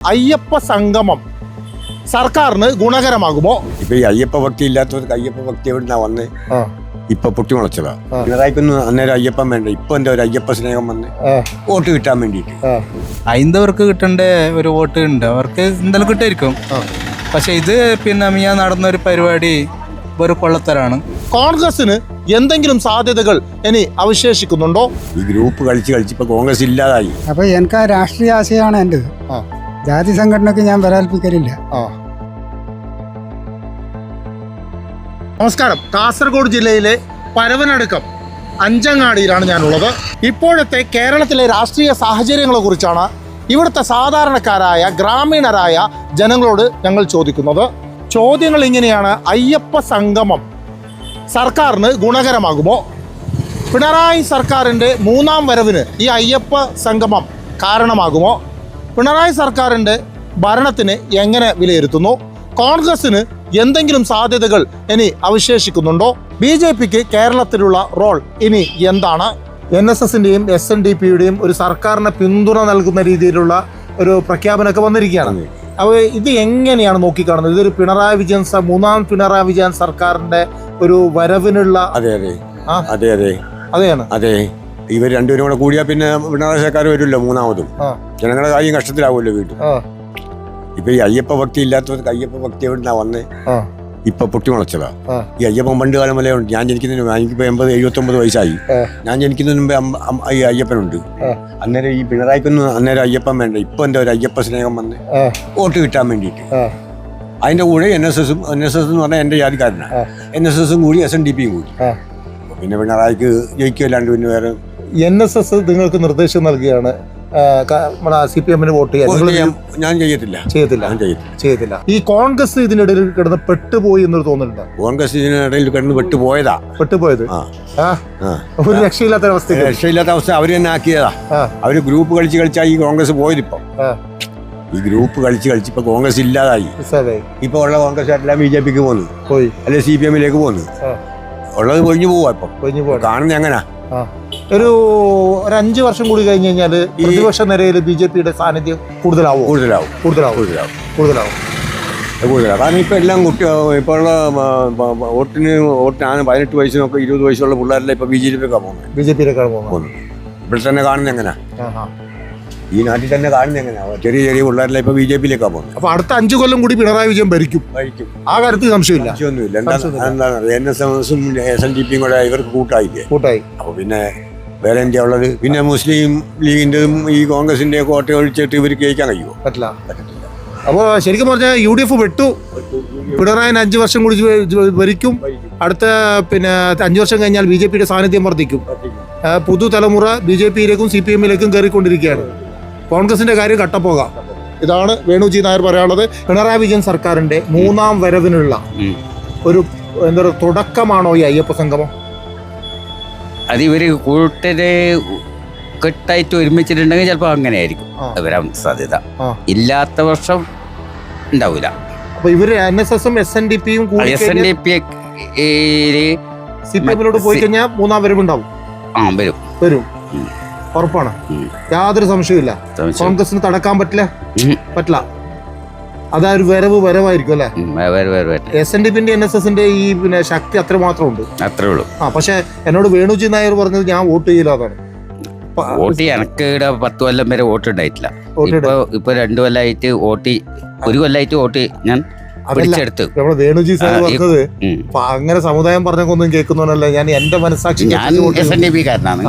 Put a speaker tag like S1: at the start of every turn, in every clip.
S1: അയ്യപ്പ സംഗമം സർക്കാരിന് ഗുണകരമാകുമോ?
S2: ഇപ്പൊ ഈ അയ്യപ്പ ഭക്തി ഇല്ലാത്തവർക്ക് അയ്യപ്പ ഭക്തി എവിടുന്നാ വന്ന്? ഇപ്പൊ പൊട്ടി
S1: മുളച്ചതാ.
S2: പിണറായിക്കൊന്നും അന്നേരം അയ്യപ്പൻ വേണ്ട. ഇപ്പൊ എന്റെ ഒരു അയ്യപ്പ സ്നേഹം വന്ന് വോട്ട് കിട്ടാൻ വേണ്ടിയിട്ട്.
S1: ആ,
S3: ഹൈന്ദവർക്ക് കിട്ടേണ്ട ഒരു വോട്ട് ഉണ്ട്. അവർക്ക് എന്തായാലും കിട്ടായിരിക്കും. പക്ഷെ ഇത് പിന്നെ മിയാ നടന്ന ഒരു പരിപാടി ഒരു കൊള്ളത്തരാണ്.
S1: കോൺഗ്രസിന് എന്തെങ്കിലും സാധ്യതകൾ ഇനി അവശേഷിക്കുന്നുണ്ടോ?
S2: ഈ ഗ്രൂപ്പ് കളിച്ച് കളിച്ച് ഇപ്പൊ കോൺഗ്രസ് ഇല്ലാതായി.
S4: അപ്പൊ എനിക്ക് ആ രാഷ്ട്രീയ ആശയമാണ് എന്റെത്.
S1: ആ.
S4: ജാതി സംഘടനക്ക് ഞാൻ വരാൽപ്പിക്കലില്ല.
S1: ഓ നമസ്കാരം. കാസർഗോഡ് ജില്ലയിലെ പരവനടുക്കം അഞ്ചങ്ങാടിയിലാണ് ഞാനുള്ളത്. ഇപ്പോഴത്തെ കേരളത്തിലെ രാഷ്ട്രീയ സാഹചര്യങ്ങളെ കുറിച്ചാണ് ഇവിടുത്തെ സാധാരണക്കാരായ ഗ്രാമീണരായ ജനങ്ങളോട് ഞങ്ങൾ ചോദിക്കുന്നത്. ചോദ്യങ്ങൾ ഇങ്ങനെയാണ്. അയ്യപ്പ സംഗമം സർക്കാരിന് ഗുണകരമാകുമോ? പിണറായി സർക്കാരിന്റെ മൂന്നാം വരവിന് ഈ അയ്യപ്പ സംഗമം കാരണമാകുമോ? പിണറായി സർക്കാരിന്റെ ഭരണത്തിന് എങ്ങനെ വിലയിരുത്തുന്നു? കോൺഗ്രസിന് എന്തെങ്കിലും സാധ്യതകൾ ഇനി അവശേഷിക്കുന്നുണ്ടോ? ബി ജെ പിക്ക് കേരളത്തിലുള്ള റോൾ ഇനി എന്താണ്? എൻ എസ് എസിന്റെയും എസ് എൻ ഡി പിയുടെയും ഒരു സർക്കാരിന് പിന്തുണ നൽകുന്ന രീതിയിലുള്ള ഒരു പ്രഖ്യാപനമൊക്കെ വന്നിരിക്കുകയാണ്. അപ്പോൾ ഇത് എങ്ങനെയാണ് നോക്കിക്കാണുന്നത്? ഇതൊരു പിണറായി വിജയൻ മൂന്നാം പിണറായി വിജയൻ സർക്കാരിന്റെ ഒരു വരവിനുള്ള
S2: അതെ അതെ. അതെ അതെ.
S1: അതെയാണ്.
S2: അതെ. ഇവർ രണ്ടുപേരും കൂടെ കൂടിയാൽ പിന്നെ പിണറായി സർക്കാർ വരുമല്ലോ മൂന്നാമതും ജനങ്ങളുടെ കാര്യം കഷ്ടത്തിലാവുമല്ലോ വീട്ടിൽ. ഇപ്പൊ ഈ അയ്യപ്പ ഭക്തി ഇല്ലാത്തവർക്ക് അയ്യപ്പ ഭക്തി എവിടുന്നാ വന്നേ? ഇപ്പൊ പൊട്ടിമുളച്ചതാ
S1: മുളച്ചതാ.
S2: ഈ അയ്യപ്പൻ പണ്ട് കാലം വരെ ഉണ്ട്. ഞാൻ ജനിക്കുന്നതിന് എനിക്കിപ്പോ എൺപത് എഴുപത്തി ഒമ്പത്
S1: വയസ്സായി
S2: ഞാൻ ജനിക്കുന്നതിന് മുമ്പ് ഈ അയ്യപ്പനുണ്ട്. അന്നേരം ഈ പിണറായിക്കൊന്നും അന്നേരം അയ്യപ്പൻ വേണ്ട. ഇപ്പൊ എന്താ ഒരു അയ്യപ്പ സ്നേഹം വന്ന്? വോട്ട് കിട്ടാൻ വേണ്ടിയിട്ട്. അതിന്റെ കൂടെ എൻ എസ് എസും എൻ എസ് എസ് എന്ന് പറഞ്ഞാൽ എന്റെ ജാതിക്കാരനാണ്. എൻ എസ് എസും കൂടി എസ് എൻ ഡി പിയും കൂടി. പിന്നെ പിണറായിക്ക് ജയിക്കുമല്ലാണ്ട് പിന്നെ വേറെ
S1: എൻ എസ് എസ് നിങ്ങൾക്ക് നിർദ്ദേശം നൽകുകയാണ് ക- നമ്മുടെ സി പി എമ്മിന് വോട്ട് ചെയ്യാൻ.
S2: ഞാൻ ചെയ്യത്തില്ല.
S1: ചെയ്യത്തില്ല.
S2: ചെയ്യത്തില്ല.
S1: ഈ കോൺഗ്രസ് ഇതിനിടയിൽ കിടന്ന് പെട്ടുപോയി എന്നൊരു തോന്നുന്നുണ്ട്
S2: കോൺഗ്രസ് ഇതിനിടയിൽ കിടന്ന്
S1: പെട്ടുപോയതാ.
S2: പെട്ടുപോയത്?
S1: ഒരു രക്ഷയില്ലാത്ത അവസ്ഥ
S2: രക്ഷയില്ലാത്ത അവസ്ഥ അവർ തന്നെ ആക്കിയതാ. അവർ ഗ്രൂപ്പ് കളിച്ച് കളിച്ചാ ഈ കോൺഗ്രസ് പോയതിപ്പോ. ഈ ഗ്രൂപ്പ് കളിച്ച് കളിച്ച് ഇപ്പൊ കോൺഗ്രസ് ഇല്ലാതായി. ഇപ്പൊ ഉള്ള കോൺഗ്രസ് എല്ലാം ബി ജെ പിക്ക് പോന്നു. അല്ലെ സി പി എമ്മിലേക്ക് പോന്നു. ഉള്ളത് പൊഴിഞ്ഞു പോവാ ഇപ്പൊ. കാണുന്ന എങ്ങനാ?
S1: ഒരു ഒരു അഞ്ച് വർഷം കൂടി കഴിഞ്ഞ് കഴിഞ്ഞാൽ പ്രതിപക്ഷ നിരയിൽ ബി ജെ പിയുടെ സാന്നിധ്യം കൂടുതലാവോ?
S2: കൂടുതലാവും.
S1: കൂടുതലാവും.
S2: കൂടുതലാവും.
S1: കൂടുതലാവും.
S2: കൂടുതലാണ് കാരണം ഇപ്പം എല്ലാം കുട്ടി ഇപ്പൊ ഉള്ള മ, മ, മ, വോട്ടിന് വോട്ടിനാണ് പതിനെട്ട് വയസ്സിനൊക്കെ ഇരുപത് വയസ്സുള്ള പിള്ളേരെല്ലാം ഇപ്പം ബി ജെ പിയിലേക്കാണ് പോകുന്നത്?
S1: ബി ജെ പിയിലേക്കാണ് പോകുന്നത്.
S2: ഇവിടെ തന്നെ കാണുന്നത് എങ്ങനെയാ
S1: ആഹാ.
S2: ഈ നാട്ടിൽ തന്നെ കാണുന്ന എങ്ങനെയാണ് ചെറിയ ചെറിയ പിള്ളേരെല്ലാം ഇപ്പം ബി ജെ പിയിലേക്കാണ് പോകുന്നത്?
S1: അപ്പോൾ അടുത്ത അഞ്ച് കൊല്ലം കൂടി പിണറായി വിജയൻ ഭരിക്കും.
S2: ഭരിക്കും.
S1: ആ കാര്യത്തിൽ സംശയമില്ല.
S2: സംശയമൊന്നുമില്ല. എന്താ
S1: സംശയമൊന്നുമില്ല.
S2: എന്താണ്? എൻ എസ് എം എസും എസ് എൻ ഡി പിയും കൂടെ ഇവർക്ക് കൂട്ടായില്ലേ?
S1: കൂട്ടായി.
S2: അപ്പോൾ പിന്നെ വേറെ എന്താ ഉള്ളത് പിന്നെ മുസ്ലിം ലീഗിന്റെയും ഈ കോൺഗ്രസിന്റെ കോട്ട ഒഴിച്ചിട്ട് ഇവർ ജയിക്കാൻ കഴിയുമോ?
S1: പറ്റില്ല. അപ്പോൾ ശരിക്കും പറഞ്ഞാൽ യു ഡി എഫ് വിട്ടു. പിണറായി അഞ്ച് വർഷം കൂടി ഭരിക്കും. അടുത്ത പിന്നെ അഞ്ച് വർഷം കഴിഞ്ഞാൽ ബി ജെ പിയുടെ സാന്നിധ്യം വർദ്ധിക്കും. പുതുതലമുറ ബി ജെ പിയിലേക്കും സി പി എമ്മിലേക്കും കയറിക്കൊണ്ടിരിക്കുകയാണ്. കോൺഗ്രസിന്റെ കാര്യം കട്ടപ്പോകാം. ഇതാണ് വേണുജി നായർ പറയാനുള്ളത്. പിണറായി വിജയൻ സർക്കാരിന്റെ മൂന്നാം വരവിനുള്ള ഒരു എന്താ പറയുക തുടക്കമാണോ ഈ അയ്യപ്പ സംഗമം?
S5: അത് ഇവർ കൂട്ടര് കെട്ടായിട്ട് ഒരുമിച്ചിട്ടുണ്ടെങ്കിൽ ചിലപ്പോൾ അങ്ങനെ ആയിരിക്കും. വരാൻ സാധ്യത. ഇല്ലാത്ത വർഷം ഉണ്ടാവില്ല
S1: അപ്പൊ ഇവർ എൻ എസ് എസും എസ് എൻ ഡി പിയും കൂടി
S5: S N D P
S1: C P എമ്മിലോട്ട് പോയി കഴിഞ്ഞാൽ മൂന്നാം വരവുണ്ടാവും
S5: ആ വരും.
S1: വരും.
S5: ഉം.
S1: ഉറപ്പാണ്. യാതൊരു സംശയമില്ല
S5: ഇല്ല
S1: കോൺഗ്രസിന് തടക്കാൻ പറ്റില്ല. പറ്റില്ല. അതാ ഒരു വരവ് വരവായിരിക്കും അല്ലെ? എസ് എൻ ഡി പിന്റെ എൻ എസ് എസിന്റെ ഈ പിന്നെ ശക്തി അത്രമാത്രം ഉണ്ട്
S5: അത്രേ ഉള്ളൂ.
S1: ആ പക്ഷെ എന്നോട് വേണുജി നായർ പറഞ്ഞത് ഞാൻ വോട്ട് ചെയ്യില്ല അതാണ്
S5: വോട്ട് എനിക്ക് ഇവിടെ പത്ത് കൊല്ലം വരെ വോട്ട് ഉണ്ടായിട്ടില്ല. ഇപ്പൊ ഇപ്പൊ രണ്ടു കൊല്ലമായിട്ട് വോട്ട് ഒരു കൊല്ലമായിട്ട് വോട്ട് ഞാൻ പിടിച്ചെടുത്തു.
S1: നമ്മളെ വേണുജി സാർ പറഞ്ഞത് അങ്ങനെ സമുദായം പറഞ്ഞൊന്നും കേൾക്കുന്നവനല്ല. ഞാൻ എന്റെ മനസ്സാക്ഷി
S5: ഞാൻ എസ് എൻ ഡി പി കാരനാണ്.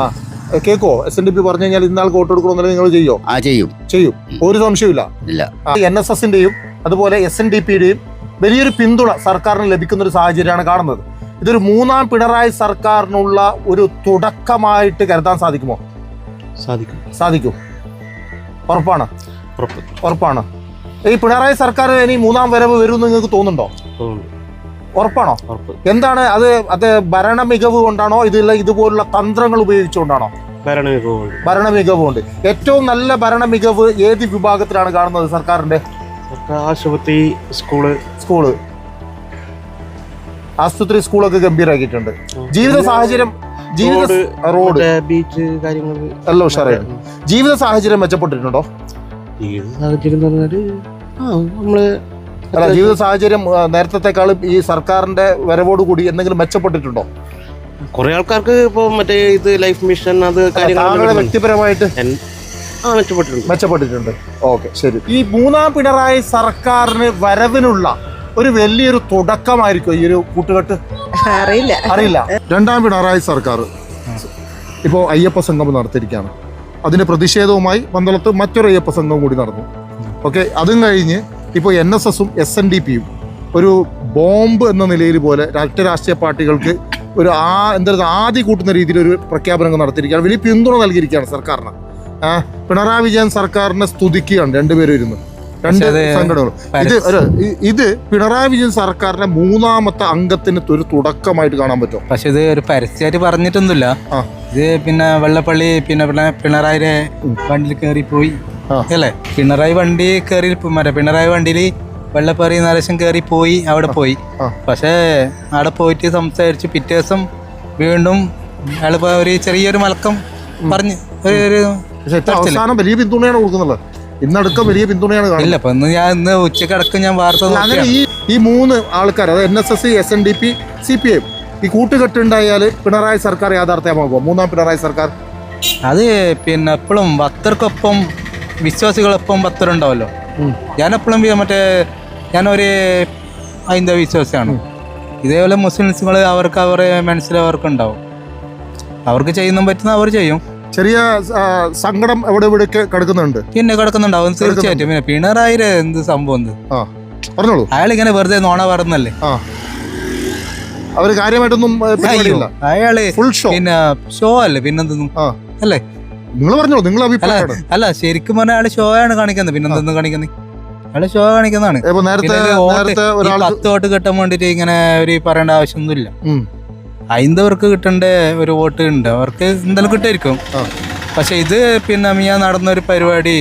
S1: കേക്കോ എസ് എൻ ഡി പി പറഞ്ഞു കഴിഞ്ഞാൽ ഇന്നാൾ വോട്ട് കൊടുക്കണമെന്നല്ല നിങ്ങൾ ചെയ്യോ?
S5: ആ ചെയ്യും.
S1: ചെയ്യും. ഒരു സംശയമില്ല
S5: ഇല്ല.
S1: എൻ എസ് എസിന്റെയും അതുപോലെ എസ് എൻ ഡി പിയുടെയും വലിയൊരു പിന്തുണ സർക്കാരിന് ലഭിക്കുന്ന ഒരു സാഹചര്യമാണ് കാണുന്നത്. ഇതൊരു മൂന്നാം പിണറായി സർക്കാരിനുള്ള ഒരു തുടക്കമായിട്ട് കരുതാൻ സാധിക്കുമോ?
S6: സാധിക്കും.
S1: സാധിക്കും. ഉറപ്പാണ്? ഉറപ്പാണ്. ഈ പിണറായി സർക്കാർ ഇനി മൂന്നാം വരവ് വരും നിങ്ങൾക്ക് തോന്നുന്നുണ്ടോ?
S6: തോന്നുന്നു.
S1: ഉറപ്പാണോ? എന്താണ് അത് അത് ഭരണ മികവ് കൊണ്ടാണോ? ഇതിൽ ഇതുപോലുള്ള തന്ത്രങ്ങൾ ഉപയോഗിച്ചുകൊണ്ടാണോ?
S6: ഭരണ മികവുണ്ട്
S1: ഭരണ മികവ് ഉണ്ട് ഏറ്റവും നല്ല ഭരണ മികവ് ഏത് വിഭാഗത്തിലാണ് കാണുന്നത് സർക്കാരിന്റെ
S6: ആശുപത്രി സ്കൂൾ.
S1: സ്കൂൾ. ആശുപത്രി സ്കൂളൊക്കെ ഗംഭീരാക്കിയിട്ടുണ്ട്. ജീവിത സാഹചര്യം ജീവിത
S6: റോഡ്,
S1: റോഡ്.
S6: ബീച്ച് കാര്യങ്ങൾ.
S1: എല്ലാം ഉഷാറായി. ജീവിത സാഹചര്യം മെച്ചപ്പെട്ടിട്ടുണ്ടോ?
S6: ജീവിത സാഹചര്യം എന്ന് പറഞ്ഞാൽ ആ നമ്മൾ
S1: അല്ല ജീവിത സാഹചര്യം നേരത്തെക്കാളും ഈ സർക്കാരിന്റെ വരവോട് കൂടി എന്തെങ്കിലും മെച്ചപ്പെട്ടിട്ടുണ്ടോ?
S6: കുറെ ആൾക്കാർക്ക് ഇപ്പൊ മറ്റേ ഇത് ലൈഫ് മിഷൻ അത്
S1: താങ്കളുടെ വ്യക്തിപരമായിട്ട്?
S6: ആ മെച്ചപ്പെട്ടിട്ടുണ്ട്.
S1: മെച്ചപ്പെട്ടിട്ടുണ്ട്. ഓക്കെ ശരി. ഈ മൂന്നാം പിണറായി സർക്കാരിന് വരവിനുള്ള ഒരു വലിയൊരു തുടക്കമായിരിക്കും ഈ ഒരു കൂട്ടുകെട്ട്?
S7: അറിയില്ല.
S1: അറിയില്ല. രണ്ടാം പിണറായി സർക്കാർ ഇപ്പോൾ അയ്യപ്പ സംഘം നടത്തിയിരിക്കുകയാണ്. അതിന് പ്രതിഷേധവുമായി പന്തളത്ത് മറ്റൊരു അയ്യപ്പ സംഘവും കൂടി നടന്നു. ഓക്കെ അതും കഴിഞ്ഞ് ഇപ്പോൾ എൻ എസ് എസും എസ് എൻ ഡി പിയും ഒരു ബോംബ് എന്ന നിലയിൽ പോലെ മറ്റ് രാഷ്ട്രീയ പാർട്ടികൾക്ക് ഒരു ആ എന്താ ആദ്യ കൂട്ടുന്ന രീതിയിൽ ഒരു പ്രഖ്യാപനങ്ങൾ നടത്തിയിരിക്കുകയാണ്. വലിയ പിന്തുണ നൽകിയിരിക്കുകയാണ് സർക്കാരിന്. പിണറായി വിജയൻ സർക്കാരിനെ സ്തുതിക്കുകയാണ് രണ്ടുപേരും ഇരുന്ന്. രണ്ട്
S3: സംഘടനകൾ
S1: സംഘടനകളും. ഇത് ഇത് പിണറായി വിജയൻ സർക്കാരിന്റെ മൂന്നാമത്തെ അംഗത്തിന് ഒരു തുടക്കമായിട്ട് കാണാൻ പറ്റും
S3: പക്ഷെ ഇത് ഒരു പരസ്യമായിട്ട് പറഞ്ഞിട്ടൊന്നുമില്ല. ഇത് പിന്നെ വെള്ളപ്പള്ളി പിന്നെ പിണ- പിണറായിയുടെ വണ്ടിയിൽ കയറി പോയി. അല്ലേ? പിണറായി വണ്ടി കയറി മറ്റേ പിണറായി വണ്ടിയിൽ വെള്ളപ്പാറി നരശം കയറി പോയി അവിടെ പോയി. പക്ഷേ അവിടെ പോയിട്ട് സംസാരിച്ച് പിറ്റേ ദിവസം വീണ്ടും അയാൾ ഒരു ചെറിയൊരു മലക്കം പറഞ്ഞ് ഒരു
S1: അവസാനം വലിയ പിന്തുണയാണ് കൊടുക്കുന്നത്. ഇന്നടക്കം വലിയ പിന്തുണയാണ്
S3: ഇല്ല ഇപ്പൊ ഇന്ന് ഞാൻ ഇന്ന് ഉച്ചക്കടക്കം ഞാൻ വാർത്ത
S1: അങ്ങനെ ഈ ഈ മൂന്ന് ആൾക്കാർ അതായത് N S S S N D P C P I ഈ കൂട്ടുകെട്ടുണ്ടായാൽ പിണറായി സർക്കാർ യാഥാർത്ഥ്യമാകുമോ മൂന്നാം പിണറായി സർക്കാർ.
S3: അത് പിന്നെ എപ്പോഴും ഭക്തർക്കൊപ്പം വിശ്വാസികളൊപ്പം ഭക്തരുണ്ടാവല്ലോ ഞാൻ എപ്പോഴും മറ്റേ ഞാനൊരു ഹൈന്ദവ വിശ്വാസിയാണ്. ഇതേപോലെ മുസ്ലിംസുകൾ അവർക്ക് അവരെ മനസ്സിലവർക്ക് ഉണ്ടാവും അവർക്ക് ചെയ്യുന്ന പറ്റുന്ന അവർ ചെയ്യും.
S1: ചെറിയ സങ്കടം എവിടെ എവിടെയൊക്കെ കിടക്കുന്നുണ്ട്?
S3: പിന്നെ കിടക്കുന്നുണ്ടാവും തീർച്ചയായിട്ടും. പിന്നെ പിണറായിരെ എന്ത് സംഭവം
S1: പറഞ്ഞോളൂ.
S3: അയാൾ ഇങ്ങനെ വെറുതെ നോണ പറഞ്ഞല്ലേ
S1: അവർ കാര്യമായിട്ടൊന്നും
S3: അയാൾ
S1: ഫുൾ ഷോ
S3: പിന്നെ ഷോ അല്ലേ പിന്നെന്തൊന്നും? അല്ലേ?
S1: നിങ്ങൾ പറഞ്ഞോ നിങ്ങൾ അഭിപ്രായം
S3: അല്ല ശരിക്കും പറഞ്ഞാൽ അയാൾ ഷോ ആണ് കാണിക്കുന്നത്. പിന്നെ എന്തെന്ന് കാണിക്കുന്നത് അയാൾ ഷോ കാണിക്കുന്നതാണ്. പത്ത് വോട്ട് കിട്ടാൻ വേണ്ടിട്ട് ഇങ്ങനെ ഒരു പറയേണ്ട ആവശ്യമൊന്നുമില്ല. ഹൈന്ദവർക്ക് കിട്ടേണ്ട ഒരു വോട്ട് ഉണ്ട്. അവർക്ക് എന്തായാലും കിട്ടായിരിക്കും. പക്ഷെ ഇത് പിന്നെ മിയാ നടന്ന ഒരു പരിപാടി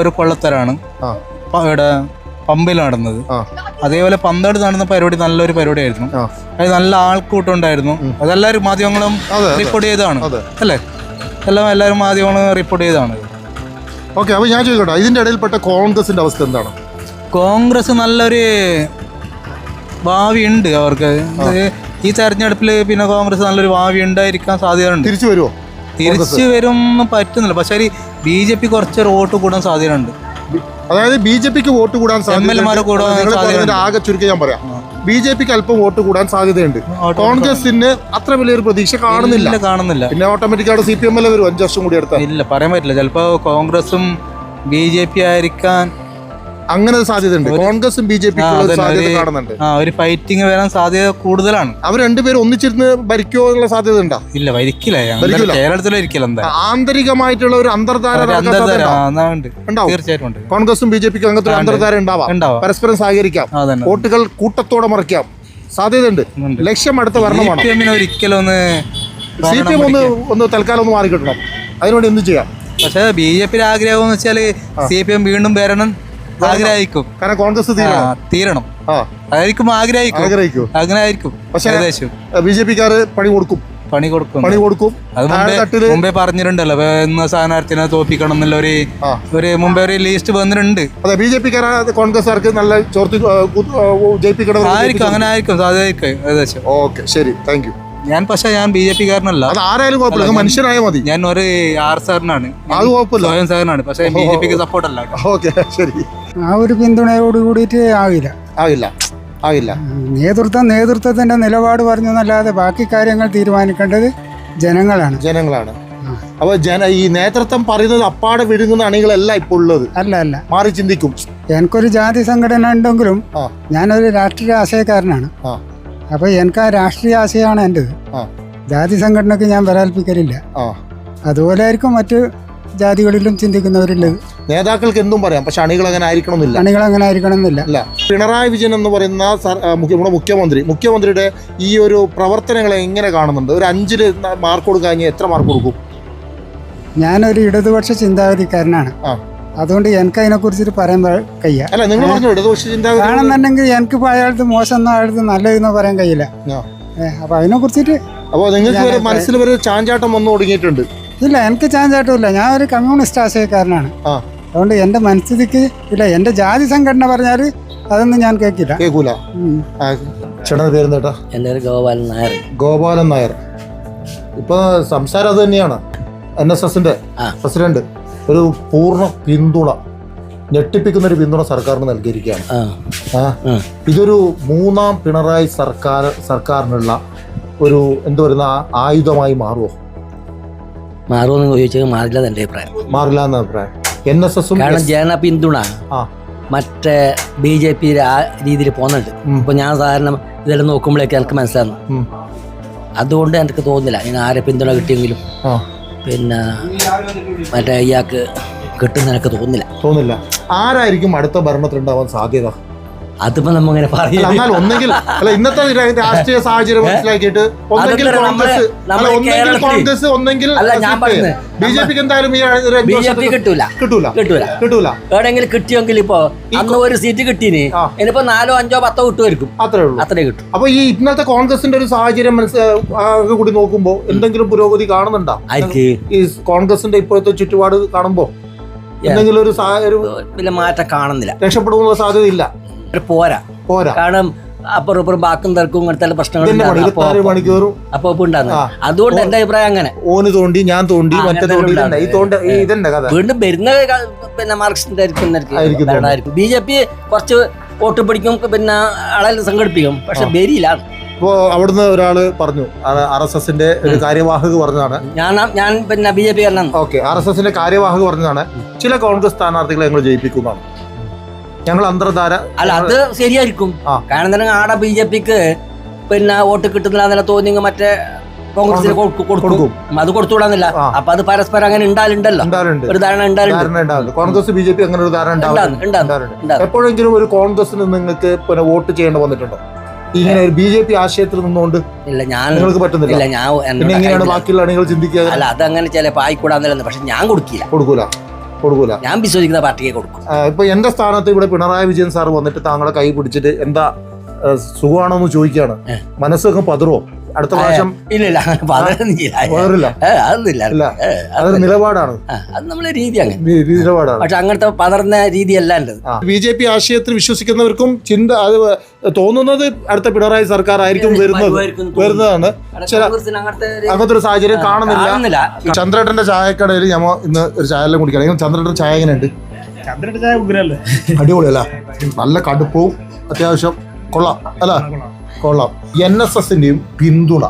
S3: ഒരു കൊള്ളത്തരാണ്. ഇവിടെ പമ്പിൽ നടന്നത്. അതേപോലെ പന്തോട് നടന്ന പരിപാടി നല്ലൊരു പരിപാടിയായിരുന്നു.
S1: ആയിരുന്നു
S3: അത് നല്ല ആൾക്കൂട്ടം ഉണ്ടായിരുന്നു. അതെല്ലാവരും മാധ്യമങ്ങളും. റിപ്പോർട്ട് ചെയ്തതാണ്. അല്ലേ? എല്ലാം എല്ലാവരും ആദ്യമാണ് റിപ്പോർട്ട് ചെയ്തതാണ്.
S1: ഓക്കെ അപ്പോൾ ഞാൻ ചോദിക്കട്ടെ ഇതിന്റെ ഇടയിൽപ്പെട്ട കോൺഗ്രസിന്റെ അവസ്ഥ എന്താണ്?
S3: കോൺഗ്രസ് നല്ലൊരു ഭാവി ഉണ്ട് അവർക്ക് ഈ തെരഞ്ഞെടുപ്പിൽ പിന്നെ കോൺഗ്രസ് നല്ലൊരു ഭാവി ഉണ്ടായിരിക്കാൻ സാധ്യതയുണ്ട്
S1: തിരിച്ചു വരുമോ
S3: തിരിച്ചു വരും പറ്റുന്നില്ല. പക്ഷേ ബി ജെ പി കുറച്ച് വോട്ട് കൂടാൻ സാധ്യതയുണ്ട്
S1: അതായത് ബി ജെ പിക്ക് വോട്ട് കൂടാൻ സാധ്യത. ആകെ ചുരുക്കി ഞാൻ പറയാം. ബി ജെ പിക്ക് അല്പം വോട്ട് കൂടാൻ സാധ്യതയുണ്ട്. കോൺഗ്രസിന് അത്ര വലിയൊരു പ്രതീക്ഷ കാണുന്നില്ല.
S3: കാണുന്നില്ല.
S1: പിന്നെ ഓട്ടോമാറ്റിക്കായിട്ട് സി പി എം എൽ വരും അഞ്ച് വർഷം കൂടി എടുത്താൽ.
S3: ഇല്ല പറയാൻ പറ്റില്ല. ചിലപ്പോ കോൺഗ്രസും ബി ജെ പി ആയിരിക്കാൻ
S1: അങ്ങനെ സാധ്യതയുണ്ട്. കോൺഗ്രസും ബി ജെ
S3: പി
S1: സാധ്യത കാണുന്നുണ്ട്.
S3: ഒരു ഫൈറ്റിംഗ് വരാൻ സാധ്യത കൂടുതലാണ്.
S1: അവർ രണ്ടുപേരും ഒന്നിച്ചിരുന്ന് ഭരിക്കോ എന്നുള്ള സാധ്യത ഉണ്ടോ?
S3: ഇല്ല ഭരിക്കില്ല.
S1: ആന്തരികമായിട്ടുള്ള ഒരു അന്തർധാര
S3: തീർച്ചയായിട്ടും
S1: കോൺഗ്രസും ബി ജെ പിക്കും അങ്ങനത്തെ ഒരു അന്തർധാര ഉണ്ടാവാം. പരസ്പരം സഹകരിക്കാം. വോട്ടുകൾ കൂട്ടത്തോടെ മറിക്കാം. സാധ്യതയുണ്ട്.
S3: ഉണ്ട്.
S1: ലക്ഷ്യം അടുത്ത
S3: വരണമാണ് ഒരിക്കലും ഒന്ന്
S1: സി പി എം ഒന്ന് ഒന്ന് തൽക്കാലം ഒന്ന് മാറിക്കിട്ടണം. അതിനുവേണ്ടി എന്ത് ചെയ്യാം.
S3: പക്ഷേ ബി ജെ പിയുടെ ആഗ്രഹം എന്ന് വെച്ചാൽ സി പി എം വീണ്ടും വരണം. ആഗ്രഹിക്കും.
S1: കാരണം കോൺഗ്രസ് തീരണം.
S3: ആയിരിക്കും ആഗ്രഹിക്കും.
S1: ആഗ്രഹിക്കൂ.
S3: അങ്ങനെ ആയിരിക്കും ഏകദേശം.
S1: ബി ജെ പിക്കാര് പണി കൊടുക്കും.
S3: പണി കൊടുക്കും.
S1: പണി കൊടുക്കും.
S3: അത് മുമ്പേ മുമ്പേ പറഞ്ഞിട്ടുണ്ടല്ലോ ഇന്ന് സ്ഥാനാർത്ഥിനെ തോപ്പിക്കണം എന്നുള്ള ഒരു ഒരു മുമ്പേ ഒരു ലിസ്റ്റ് വന്നിട്ടുണ്ട്.
S1: അതെ ബി ജെ പി കോൺഗ്രസ്സുകാർക്ക് നല്ല ചോർത്തി ജയിപ്പിക്കണം
S3: ആയിരിക്കും അങ്ങനെ ആയിരിക്കും സാധ്യതയായിരിക്കും ഏകദേശം.
S1: ഓക്കെ ശരി താങ്ക് യു
S3: ഞാൻ പക്ഷെ ഞാൻ ബി ജെ പി കാരനല്ല
S1: ആരായാലും കുഴപ്പമില്ല മനുഷ്യനായ മതി.
S3: ഞാൻ ഒരു ആർ സാറിനാണ്.
S1: അത് കുഴപ്പമില്ല.
S3: സ്വയം സാറിനാണ് പക്ഷെ ബി ജെ പിക്ക് സപ്പോർട്ട് അല്ല. കേട്ടോ.
S1: ഓക്കെ ശരി.
S4: ആ ഒരു പിന്തുണയോട് കൂടിയിട്ട് ആകില്ല.
S1: ആകില്ല. ആകില്ല.
S4: നേതൃത്വം നേതൃത്വത്തിന്റെ നിലപാട് പറഞ്ഞു എന്നല്ലാതെ ബാക്കി കാര്യങ്ങൾ തീരുമാനിക്കേണ്ടത് ജനങ്ങളാണ്.
S1: ജനങ്ങളാണ്. അപ്പൊ ജന ഈ നേതൃത്വം പറയുന്നത് അപ്പാടെ വിഴുങ്ങുന്ന അണികളല്ല ഇപ്പോൾ ഉള്ളത്.
S4: അല്ല അല്ല.
S1: മാറി ചിന്തിക്കും.
S4: എനിക്കൊരു ജാതി സംഘടന ഉണ്ടെങ്കിലും. ഞാനൊരു രാഷ്ട്രീയ ആശയക്കാരനാണ്.
S1: അപ്പൊ
S4: അപ്പോൾ എനിക്ക് ആ രാഷ്ട്രീയ ആശയമാണ്
S1: എന്റെത്
S4: ജാതി സംഘടനക്ക് ഞാൻ വരാൽപ്പിക്കലില്ല അതുപോലെ ആയിരിക്കും മറ്റ് ജാതികളിലും ചിന്തിക്കുന്നവരുണ്ട്
S1: നേതാക്കൾക്ക് എന്തും പറയാം പക്ഷെ അണികൾ അങ്ങനെ ആയിരിക്കണം എന്നില്ല
S4: അണികൾ അങ്ങനെ ആയിരിക്കണം എന്നില്ല
S1: അല്ല പിണറായി വിജയൻ എന്ന് പറയുന്ന നമ്മുടെ മുഖ്യമന്ത്രി മുഖ്യമന്ത്രിയുടെ ഈ ഒരു പ്രവർത്തനങ്ങളെ എങ്ങനെ കാണുന്നുണ്ട്? ഒരു അഞ്ചിൽ മാർക്ക് കൊടുക്കാൻ എത്ര മാർക്ക് കൊടുക്കും?
S4: ഞാനൊരു ഇടതുപക്ഷ ചിന്താഗതിക്കാരനാണ്. അതുകൊണ്ട് എനിക്ക് അതിനെ കുറിച്ചിട്ട് പറയാൻ കഴിയ കാണുന്നുണ്ടെങ്കിൽ എനിക്ക് അയാളത് മോശം അയാളത് നല്ലതെന്നോ പറയാൻ കഴിയില്ല.
S1: അപ്പൊ
S4: അതിനെ കുറിച്ചിട്ട്
S1: അപ്പോൾ നിങ്ങൾക്ക് മനസ്സിൽ ഒരു ചാഞ്ചാട്ടം വന്നു തുടങ്ങിയിട്ടുണ്ട്.
S4: ഇല്ല എനിക്ക് ചാൻസ് ആയിട്ടില്ല ഞാൻ ഒരു കമ്മ്യൂണിസ്റ്റ് ആശയക്കാരനാണ്.
S1: ആ.
S4: അതുകൊണ്ട് എന്റെ മനസ്ഥിതിക്ക് ഇല്ല എന്റെ ജാതി സംഘടന പറഞ്ഞാൽ അതൊന്നും ഞാൻ കേൾക്കില്ല.
S1: കേൾക്കൂല. ചേട്ടന്റെ പേര് കേട്ടാ
S7: എന്റെ പേര് ഗോപാലൻ നായർ.
S1: ഗോപാലൻ നായർ. ഇപ്പൊ സംസാരം അത് തന്നെയാണ്. എൻ എസ് എസിന്റെ പ്രസിഡന്റ്. ഒരു പൂർണ പിന്തുണ ഞെട്ടിപ്പിക്കുന്ന ഒരു പിന്തുണ സർക്കാരിന് നൽകിയിരിക്കുകയാണ്. ഇതൊരു മൂന്നാം പിണറായി സർക്കാർ സർക്കാരിനുള്ള ഒരു എന്തു പറയുന്ന ആയുധമായി മാറുമോ
S7: മാറുമെന്ന് ചോദിച്ചാൽ മാറില്ല എന്റെ അഭിപ്രായം.
S1: മാറില്ല എന്ന അഭിപ്രായം. എൻ എസ് എസും
S7: കാരണം ജന പിന്തുണ
S1: ആ.
S7: മറ്റേ ബി ജെ പി ആ രീതിയിൽ പോകുന്നുണ്ട്. ഇപ്പൊ ഞാൻ സാധാരണ ഇതെല്ലാം നോക്കുമ്പോഴേക്ക് എനിക്ക് മനസ്സിലാകുന്നു.
S1: ഉം.
S7: അതുകൊണ്ട് എനിക്ക് തോന്നുന്നില്ല. ഇനി ആരെ പിന്തുണ കിട്ടിയെങ്കിലും
S1: ആ.
S7: പിന്നെ മറ്റേ ഇയാൾക്ക് കിട്ടുന്ന എനിക്ക് തോന്നുന്നില്ല.
S1: തോന്നില്ല ആരായിരിക്കും അടുത്ത ഭരണത്തിലുണ്ടാവാൻ സാധ്യത?
S7: അതിപ്പോ നമ്മങ്ങനെ
S1: എന്നാൽ ഒന്നെങ്കിൽ അല്ല ഇന്നത്തെ രാഷ്ട്രീയ സാഹചര്യം മനസ്സിലാക്കിയിട്ട് ഒന്നെങ്കിൽ കോൺഗ്രസ് അല്ല ഒന്നെങ്കിൽ കോൺഗ്രസ് ഒന്നെങ്കിൽ ബി ജെ പിക്ക് എന്തായാലും
S7: ബി ജെ പി കിട്ടൂല.
S1: കിട്ടൂല.
S7: കിട്ടൂല.
S1: കിട്ടൂല.
S7: എവിടെയെങ്കിലും കിട്ടിയെങ്കിൽ ഇപ്പോ അന്ന് ഒരു സീറ്റ് കിട്ടീന്. ഇനിയിപ്പോ നാലോ അഞ്ചോ പത്തോ കിട്ടുമായിരിക്കും.
S1: അത്രേ ഉള്ളൂ.
S7: അത്രേ കിട്ടും.
S1: അപ്പൊ ഈ ഇന്നത്തെ കോൺഗ്രസിന്റെ ഒരു സാഹചര്യം മനസ്സിലാകെ കൂടി നോക്കുമ്പോ എന്തെങ്കിലും പുരോഗതി കാണുന്നുണ്ടോ? ഈ കോൺഗ്രസിന്റെ ഇപ്പോഴത്തെ ചുറ്റുപാട് കാണുമ്പോ? എന്തെങ്കിലും ഒരു
S7: മാറ്റം കാണുന്നില്ല.
S1: രക്ഷപ്പെടുന്ന സാധ്യത ഇല്ല
S7: ഒരു പോരാ.
S1: പോരാ.
S7: കാരണം അപ്പുറം ഇപ്പുറം ബാക്കും തിരക്കും ഇങ്ങനത്തെ പ്രശ്നങ്ങൾ അപ്പൊ അപ്പൊ ഉണ്ടാകുന്നത് അതുകൊണ്ട് എന്റെ അഭിപ്രായം അങ്ങനെ.
S1: ഓന് തോണ്ടി ഞാൻ തോണ്ടി മറ്റേ തോണ്ടി. ഈ തോണ്ട ഈ ഇതന്നെ കഥ.
S7: വീണ്ടും വരുന്ന പിന്നെ മാർക്സിന്റെ
S1: ആയിരിക്കും.
S7: ബി ജെ പി കുറച്ച് വോട്ട് പിടിക്കും പിന്നെ ആളെ സംഘടിപ്പിക്കും. പക്ഷെ ബരിയില്ല
S1: ഇപ്പോ അവിടുന്ന് ഒരാൾ പറഞ്ഞു ആർ എസ് എസിന്റെ ഒരു കാര്യവാഹക പറഞ്ഞതാണ്.
S7: ഞാൻ ഞാൻ പിന്നെ B J P
S1: okay R S എസിന്റെ കാര്യവാഹക പറഞ്ഞതാണ് ചില കോൺഗ്രസ് സ്ഥാനാർത്ഥികളെ ഞങ്ങൾ ജയിപ്പിക്കുന്നതാണ് ഞങ്ങൾ അന്തർധാര
S7: അല്ല അത് ശരിയായിരിക്കും. കാരണം തന്നെ ആടെ ബി ജെ പിക്ക് പിന്നെ വോട്ട് കിട്ടുന്നില്ല എന്നല്ല തോന്നിയെങ്കിൽ മറ്റേ കോൺഗ്രസിന് കൊടുക്കും. അത് കൊടുത്തുവിടാന്നില്ല. അപ്പൊ അത് പരസ്പരം അങ്ങനെ ഉണ്ടാലുണ്ടല്ലോ ഒരു ധാരണ ഉണ്ടാലുണ്ട്
S1: കോൺഗ്രസ് ബി ജെ പി അങ്ങനെ ഒരു ധാരണ. എപ്പോഴെങ്കിലും ഒരു കോൺഗ്രസിന് നിങ്ങൾക്ക് പിന്നെ വോട്ട് ചെയ്യേണ്ടി വന്നിട്ടുണ്ടോ? ഇങ്ങനെ ഒരു ബി ജെ പി ആശയത്തിൽ നിന്നുകൊണ്ട്
S7: ഇല്ല ഞാൻ
S1: നിങ്ങൾക്ക് പറ്റുന്നില്ല.
S7: ഞാൻ
S1: എങ്ങനെയാണ്. ബാക്കിയുള്ള അണികൾ ചിന്തിക്കുക?
S7: അല്ല അതങ്ങനെ ചിലപ്പോ ആയിക്കൂടാന്നില്ലെന്ന് പക്ഷെ ഞാൻ കൊടുക്കില്ല.
S1: കൊടുക്കൂല. കൊടുക്കൂല.
S7: ഞാൻ വിശ്വസിക്കുന്ന പാർട്ടിയെ കൊടുക്കും.
S1: ഇപ്പൊ എന്റെ സ്ഥാനത്ത് ഇവിടെ പിണറായി വിജയൻ സാർ വന്നിട്ട് താങ്കളെ കൈ പിടിച്ചിട്ട് എന്താ സുഖമാണോ എന്ന് ചോദിക്കുകയാണ് മനസ്സൊക്കെ പതറോ അടുത്ത പ്രാവശ്യം
S7: ഇല്ല ഇല്ല. അങ്ങനെ പതറൊന്നുമില്ല. അതൊന്നുമില്ല.
S1: അതൊരു നിലപാടാണ്
S7: അത് നമ്മളെ രീതി അങ്ങനെ.
S1: നിലപാടാണ്.
S7: പക്ഷെ അങ്ങനത്തെ പതർന്ന രീതിയല്ല
S1: ബി ജെ പി ആശയത്തിൽ വിശ്വസിക്കുന്നവർക്കും ചിന്ത അത് തോന്നുന്നത് അടുത്ത പിണറായി സർക്കാർ ആയിരിക്കും വരുന്നത്. വരുന്നതാണ്.
S7: അങ്ങനത്തെ ഒരു-
S1: സാഹചര്യം കാണുന്നില്ല.
S7: കാണുന്നില്ല.
S1: ഈ ചന്ദ്രേട്ടന്റെ ചായക്കടയിൽ ഞമ്മ ഇന്ന് ഒരു ചായ എല്ലാം കുടിക്കണം. ചന്ദ്രേട്ടൻ ചായ എങ്ങനെയുണ്ട്? അടിപൊളിയല്ല. നല്ല കടുപ്പവും അത്യാവശ്യം കൊള്ളാം അല്ല? കൊള്ളാം. എൻ എസ് എസിന്റെയും പിന്തുണ.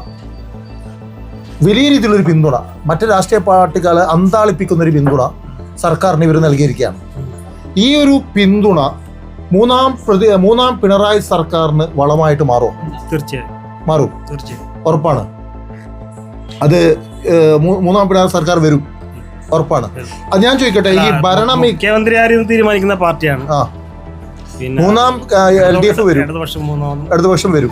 S1: വലിയ രീതിയിലൊരു പിന്തുണ. മറ്റു രാഷ്ട്രീയ പാർട്ടികളെ അന്താളിപ്പിക്കുന്ന ഒരു പിന്തുണ സർക്കാരിന് ഇവർ നൽകിയിരിക്കുകയാണ്. ഈ ഒരു പിന്തുണ മൂന്നാം പ്രതി മൂന്നാം പിണറായി സർക്കാരിന് വളമായിട്ട് മാറും
S8: തീർച്ചയായും.
S1: മാറും.
S8: തീർച്ചയായും.
S1: ഉറപ്പാണ്. അത് മൂന്നാം പിണറായി സർക്കാർ വരും. ഉറപ്പാണ്. അത് ഞാൻ ചോദിക്കട്ടെ ഈ ഭരണം
S8: മുഖ്യമന്ത്രി ആരും തീരുമാനിക്കുന്ന പാർട്ടിയാണ്.
S1: ആ. മൂന്നാം എൽ ഡി എഫ് വരും. അടുത്ത വർഷം വരും.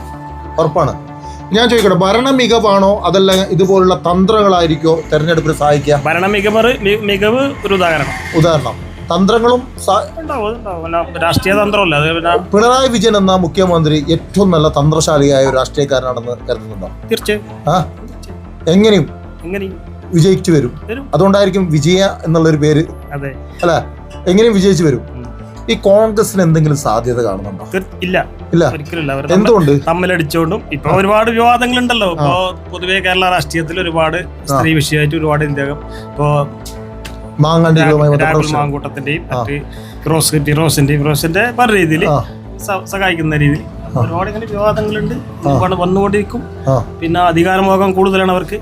S1: ഉറപ്പാണ്. ഞാൻ ചോദിക്കട്ടെ ഭരണ മികവാണോ അതല്ല ഇതുപോലുള്ള തന്ത്രങ്ങളായിരിക്കോ തെരഞ്ഞെടുപ്പിന് സഹായിക്കുക?
S8: ഭരണ മികവ് മികവ് ഒരു ഉദാഹരണം.
S1: ഉദാഹരണം. തന്ത്രങ്ങളും
S8: രാഷ്ട്രീയ തന്ത്രമല്ല
S1: പിണറായി വിജയൻ എന്ന മുഖ്യമന്ത്രി ഏറ്റവും നല്ല തന്ത്രശാലിയായ ഒരു രാഷ്ട്രീയക്കാരനാണെന്ന് കരുതുന്നുണ്ടോ?
S8: തീർച്ചയായും.
S1: എങ്ങനെയും
S8: എങ്ങനെ
S1: വിജയിച്ചു വരും.
S8: വരും.
S1: അതുകൊണ്ടായിരിക്കും വിജയ എന്നുള്ളൊരു പേര്.
S8: അതെ.
S1: അല്ല എങ്ങനെയും വിജയിച്ചു വരും. ഈ കോൺഗ്രസിന് എന്തെങ്കിലും സാധ്യത കാണുന്നുണ്ടോ?
S8: ഇല്ല.
S1: ഇല്ല.
S8: ഒരിക്കലും ഇല്ല. തമ്മിൽ-
S1: എന്തുകൊണ്ട്?
S8: തമ്മിലടിച്ചുകൊണ്ടും ഇപ്പൊ ഒരുപാട് വിവാദങ്ങളുണ്ടല്ലോ. ഇപ്പോ പൊതുവെ കേരള രാഷ്ട്രീയത്തിൽ ഒരുപാട് സ്ത്രീ വിഷയമായിട്ട് ഒരുപാട് ഇന്ത്യകം ഇപ്പോ മാങ്കൂട്ടത്തിന്റെയും റോസ് റോസിന്റെയും റോസിന്റെ പല രീതിയിൽ സഹായിക്കുന്ന രീതിയിൽ ഒരുപാട് ഇങ്ങനെ വിവാദങ്ങളുണ്ട്. ഒരുപാട് വന്നുകൊണ്ടിരിക്കും. പിന്നെ അധികാരമോഹം കൂടുതലാണ് അവർക്ക്.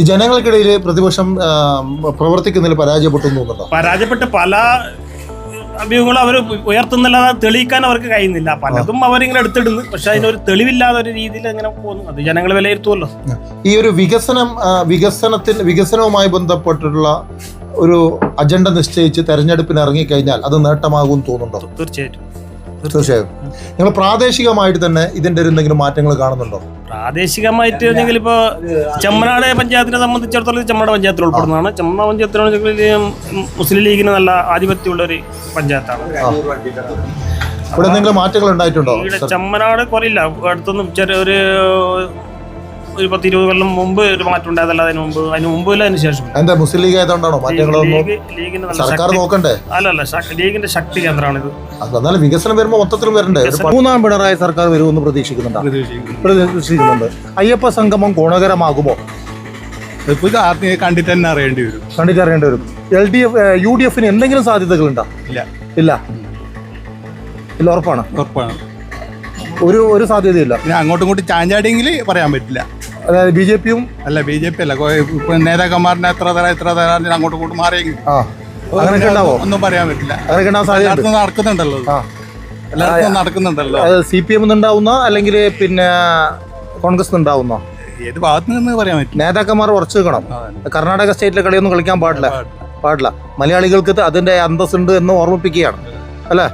S1: ജനങ്ങൾക്കിടയിൽ പ്രതിപക്ഷം പ്രവർത്തിക്കുന്നതിൽ പരാജയപ്പെട്ടു
S8: പരാജയപ്പെട്ട് പല അഭിമുഖങ്ങളും അവർ ഉയർത്തുന്നില്ലാതെ തെളിയിക്കാൻ അവർക്ക് കഴിയുന്നില്ല. പലതും അവരിങ്ങനെ എടുത്തിടുന്നു. പക്ഷെ അതിനൊരു തെളിവില്ലാതെ ഒരു രീതിയിൽ അങ്ങനെ പോകുന്നു. അത് ജനങ്ങൾ വിലയിരുത്തുമല്ലോ
S1: ഈ ഒരു വികസനം വികസനത്തിൽ വികസനവുമായി ബന്ധപ്പെട്ടിട്ടുള്ള ഒരു അജണ്ട നിശ്ചയിച്ച് തെരഞ്ഞെടുപ്പിന് ഇറങ്ങിക്കഴിഞ്ഞാൽ അത് നേട്ടമാകും തോന്നുന്നുണ്ടോ?
S8: തീർച്ചയായിട്ടും.
S1: തീർച്ചയായും. നിങ്ങൾ പ്രാദേശികമായിട്ട് തന്നെ ഇതിന്റെ ഒരു എന്തെങ്കിലും മാറ്റങ്ങൾ കാണുന്നുണ്ടോ?
S8: പ്രാദേശികമായിട്ട് ആണെങ്കിൽ ഇപ്പോൾ ചെമ്മനാട് പഞ്ചായത്തിനെ സംബന്ധിച്ചിടത്തോളം ചെമ്മനാട് പഞ്ചായത്തിൽ ഉൾപ്പെടുന്നതാണ്. ചെമ്മനാട് പഞ്ചായത്തിനാണെങ്കിൽ മുസ്ലിം ലീഗിന് നല്ല ആധിപത്യമുള്ള ഒരു പഞ്ചായത്താണ്.
S1: ഇവിടെ എന്തെങ്കിലും മാറ്റങ്ങൾ ഉണ്ടായിട്ടുണ്ടോ
S8: ഇവിടെ ചെമ്മനാട് കുറയില്ല. അടുത്തൊന്നും ചെറിയ ഒരു ഒരു പത്ത് ഇരുപത് കൊല്ലം മുമ്പ് ഒരു മാറ്റം ഉണ്ടായതല്ല അതിന് മുമ്പ്. അതിന് മുമ്പില്ല അതിന് ശേഷം.
S1: എന്താ മുസ്ലിം ലീഗ് ആയതുകൊണ്ടാണോ? മാറ്റങ്ങളൊന്നും
S8: ലീഗ് ലീഗിന്റെ നല്ല
S1: സർക്കാർ
S8: ശക്തി
S1: നോക്കണ്ടേ?
S8: അല്ലല്ല ശ- ലീഗിന്റെ ശക്തി കേന്ദ്രമാണിത്.
S1: അത് എന്നാലും വികസനം വരുമ്പോൾ മൊത്തത്തിൽ വരണ്ടേ? ഒരു മൂന്നാം പിണറായി സർക്കാർ വരുമെന്ന് പ്രതീക്ഷിക്കുന്നുണ്ട്. പ്രതീക്ഷിക്കുന്നുണ്ട്. അയ്യപ്പ സംഗമം ഗുണകരമാകുമോ?
S9: ഇപ്പൊ ഇത് ആദ്യം കണ്ടിട്ട് തന്നെ അറിയേണ്ടി വരും.
S1: കണ്ടിട്ടറിയേണ്ടി വരും. L D F U D എഫിന് എന്തെങ്കിലും സാധ്യതകളുണ്ടോ?
S9: ഇല്ല.
S1: ഇല്ല. ഇല്ല ഉറപ്പാണ്?
S9: ഉറപ്പാണ്.
S1: ഒരു ഒരു സാധ്യതയില്ല.
S9: ഞാൻ അങ്ങോട്ടും ഇങ്ങോട്ടും ചാഞ്ചാടിയെങ്കിൽ പറയാൻ പറ്റില്ല.
S1: അതായത് ബി ജെ പിയും?
S9: അല്ല ബി ജെ പി അല്ല. നേതാക്കന്മാരുടെ എത്ര തരാം എത്ര തരാൻ അങ്ങോട്ടും ഇങ്ങോട്ടും മാറിയെങ്കിൽ
S1: ആ. അങ്ങനെയൊക്കെ ഉണ്ടാവോ?
S9: ഒന്നും പറയാൻ പറ്റില്ല.
S1: അങ്ങനെയൊക്കെ ഉണ്ടാവാൻ
S9: നടക്കുന്നുണ്ടല്ലോ എല്ലായിടത്തും നടക്കുന്നുണ്ടല്ലോ.
S1: അത് സി പി എം ഉണ്ടാവുന്ന അല്ലെങ്കിൽ പിന്നെ കോൺഗ്രസ് ഉണ്ടാവുന്ന?
S9: ഏത് ഭാഗത്ത് നിന്ന് പറയാൻ പറ്റില്ല.
S1: നേതാക്കന്മാർ ഉറച്ചു നിൽക്കണം. കർണാടക സ്റ്റേറ്റിലെ കളിയൊന്നും കളിക്കാൻ പാടില്ല. പാടില്ല. മലയാളികൾക്ക് അതിന്റെ അതിന്റെ അന്തസ്സുണ്ട് എന്ന് ഓർമ്മിപ്പിക്കുകയാണ്. അല്ലേ?